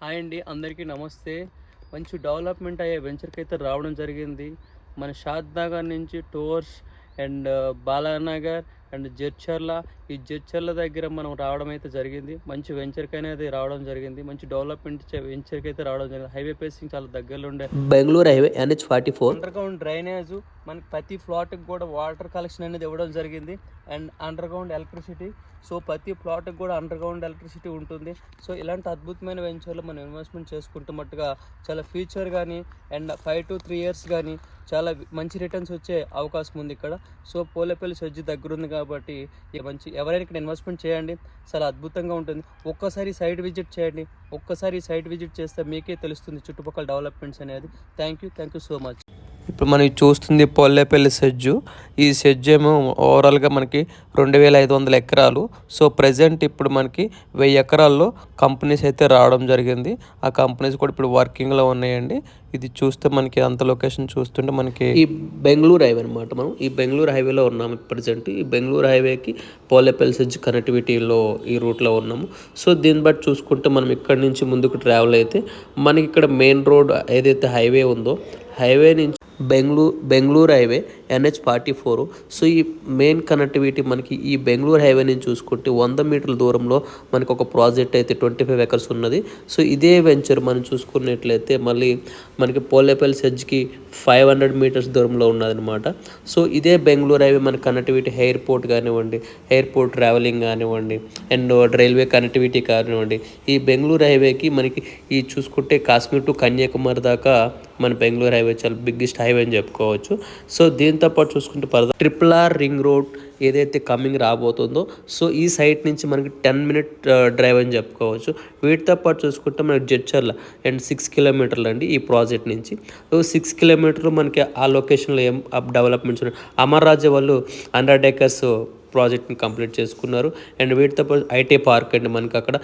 Hi అండి అందరికీ నమస్తే. మంచి డెవలప్మెంట్ అయ్యే వెంచర్కి అయితే రావడం జరిగింది. మన షాద్ నగర్ నుంచి టోర్స్ అండ్ బాలానగర్ అండ్ జడ్చర్ల ఈ జడ్చర్ల దగ్గర మనం రావడం అయితే జరిగింది. మంచి వెంచర్కి అనేది రావడం జరిగింది. మంచి డెవలప్మెంట్ వెంచర్కి అయితే రావడం జరిగింది. హైవే పేసింగ్ చాలా దగ్గరలో ఉండే. Bengaluru highway NH forty four underground drainage మనకి ప్రతి ప్లాట్కి కూడా వాటర్ కలెక్షన్ అనేది ఇవ్వడం జరిగింది. And underground electricity so ప్రతి ప్లాట్కి కూడా అండర్ గ్రౌండ్ ఎలక్ట్రిసిటీ ఉంటుంది. సో ఇలాంటి అద్భుతమైన వెంచర్లు మనం ఇన్వెస్ట్మెంట్ చేసుకుంటున్నట్టుగా చాలా ఫ్యూచర్ కానీ and five to three years కానీ చాలా మంచి రిటర్న్స్ వచ్చే అవకాశం ఉంది ఇక్కడ. సో పోలేపల్లి సజ్జి దగ్గర ఉంది కాబట్టి మంచి ఎవరైనా ఇక్కడ ఇన్వెస్ట్మెంట్ చేయండి. చాలా అద్భుతంగా ఉంటుంది. ఒక్కసారి సైట్ విజిట్ చేయండి. ఒక్కసారి సైట్ విజిట్ చేస్తే మీకే తెలుస్తుంది చుట్టుపక్కల డెవలప్మెంట్స్ అనేది. Thank you thank you so much ఇప్పుడు మనం చూస్తుంది పొల్లేపల్లి సెజ్జు ఈ సెడ్జ్ ఏమో ఓవరాల్గా మనకి రెండు వేల ఐదు వందల ఎకరాలు. సో ప్రజెంట్ ఇప్పుడు మనకి వెయ్యి ఎకరాల్లో కంపెనీస్ అయితే రావడం జరిగింది. ఆ కంపెనీస్ కూడా ఇప్పుడు వర్కింగ్లో ఉన్నాయండి. ఇది చూస్తే మనకి అంత లొకేషన్ చూస్తుంటే మనకి ఈ బెంగళూరు హైవే అనమాట మనం. ఈ బెంగళూరు హైవేలో ఉన్నాము ప్రజెంట్. ఈ బెంగళూరు హైవేకి పోలేపల్లి సెజ్ కనెక్టివిటీలో ఈ రూట్లో ఉన్నాము. సో దీన్ని బట్టి చూసుకుంటే మనం ఇక్కడ నుంచి ముందుకు ట్రావెల్ అయితే మనకి ఇక్కడ మెయిన్ రోడ్ ఏదైతే హైవే ఉందో హైవే నుంచి Bengaluru Bengaluru highway NH forty four. So ఈ మెయిన్ కనెక్టివిటీ మనకి ఈ బెంగళూరు హైవే నుంచి చూసుకుంటే వంద మీటర్ల దూరంలో మనకు ఒక ప్రాజెక్ట్ అయితే ట్వంటీ ఫైవ్ ఎకర్స్ ఉన్నది. సో ఇదే వెంచర్ మనం చూసుకున్నట్లయితే మళ్ళీ మనకి పోలేపల్లి సెజ్కి ఫైవ్ హండ్రెడ్ మీటర్స్ దూరంలో ఉన్నదనమాట సో ఇదే బెంగళూరు హైవే మన కనెక్టివిటీ ఎయిర్పోర్ట్ కానివ్వండి ఎయిర్పోర్ట్ ట్రావెలింగ్ కానివ్వండి అండ్ రైల్వే కనెక్టివిటీ కానివ్వండి ఈ బెంగళూరు హైవేకి మనకి ఈ చూసుకుంటే కాశ్మీర్ టు కన్యాకుమారి దాకా మన బెంగళూరు హైవే చాలా బిగ్గెస్ట్ హైవే అని చెప్పుకోవచ్చు. సో దీంతో పాటు చూసుకుంటే పరద ట్రిపుల్ ఆర్ రింగ్ రోడ్ ఏదైతే కమింగ్ రాబోతుందో సో ఈ సైట్ నుంచి మనకి టెన్ మినిట్ డ్రైవ్ అని చెప్పుకోవచ్చు. వీటితో పాటు చూసుకుంటే మనకి జడ్చర్ల అండ్ సిక్స్ కిలోమీటర్లు అండి ఈ ప్రాజెక్ట్ నుంచి. సో సిక్స్ కిలోమీటర్లు మనకి ఆ లొకేషన్లో ఏం డెవలప్మెంట్స్ ఉన్నాయి? అమర్ రాజా వాళ్ళు హండ్రెడ్ ఏకర్స్ ప్రాజెక్ట్ని కంప్లీట్ చేసుకున్నారు. అండ్ వీటితో పాటు ఐటీ పార్క్ అండి మనకి అక్కడ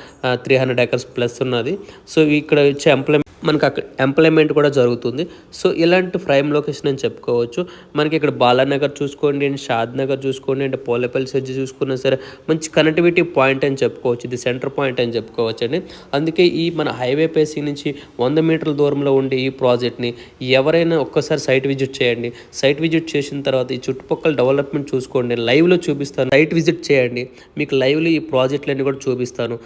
త్రీ హండ్రెడ్ ఏకర్స్ ప్లస్ ఉన్నది. సో ఇక్కడ వచ్చే ఎంప్లాయ్ మనకి అక్కడ ఎంప్లాయ్మెంట్ కూడా జరుగుతుంది. సో ఇలాంటి ప్రైమ్ లొకేషన్ అని చెప్పుకోవచ్చు. మనకి ఇక్కడ బాలానగర్ చూసుకోండి అండ్ షాద్ నగర్ చూసుకోండి అండ్ పోలేపల్లి సజ్జ చూసుకున్నా సరే మంచి కనెక్టివిటీ పాయింట్ అని చెప్పుకోవచ్చు. ఇది సెంటర్ పాయింట్ అని చెప్పుకోవచ్చు అండి అందుకే ఈ మన హైవే పేసింగ్ నుంచి వంద మీటర్ల దూరంలో ఉండే ఈ ప్రాజెక్ట్ని ఎవరైనా ఒక్కసారి సైట్ విజిట్ చేయండి. సైట్ విజిట్ చేసిన తర్వాత ఈ చుట్టుపక్కల డెవలప్మెంట్ చూసుకోండి. లైవ్లో చూపిస్తాను. సైట్ విజిట్ చేయండి. మీకు లైవ్లో ఈ ప్రాజెక్టులన్నీ కూడా చూపిస్తాను.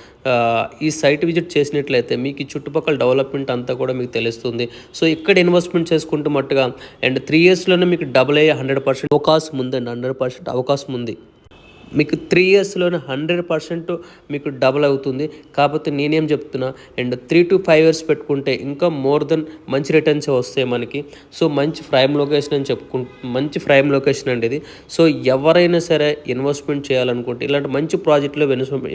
ఈ సైట్ విజిట్ చేసినట్లయితే మీకు ఈ చుట్టుపక్కల డెవలప్మెంట్ అంతా కూడా మీకు తెలుస్తుంది. సో ఇక్కడ ఇన్వెస్ట్మెంట్ చేసుకుంటూ మట్టుగా అండ్ త్రీ ఇయర్స్లోనే మీకు డబుల్ అయ్యే హండ్రెడ్ పర్సెంట్ అవకాశం ఉందండి హండ్రెడ్ పర్సెంట్ అవకాశం ఉంది. మీకు త్రీ ఇయర్స్లోనే హండ్రెడ్ పర్సెంట్ మీకు డబుల్ అవుతుంది. కాకపోతే నేనేం చెప్తున్నా and three to five years పెట్టుకుంటే ఇంకా మోర్ దెన్ మంచి రిటర్న్స్ వస్తాయి మనకి. సో మంచి ప్రైమ్ లొకేషన్ అని చెప్పుకు మంచి ప్రైమ్ లొకేషన్ అండి ఇది. సో ఎవరైనా సరే ఇన్వెస్ట్మెంట్ చేయాలనుకుంటే ఇలాంటి మంచి ప్రాజెక్ట్లో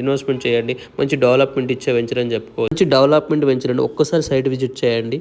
ఇన్వెస్ట్మెంట్ చేయండి. మంచి డెవలప్మెంట్ ఇచ్చే వెంచర్ అని చెప్పుకోవచ్చు. మంచి డెవలప్మెంట్ వెంచర్ అండి. ఒక్కసారి సైట్ విజిట్ చేయండి.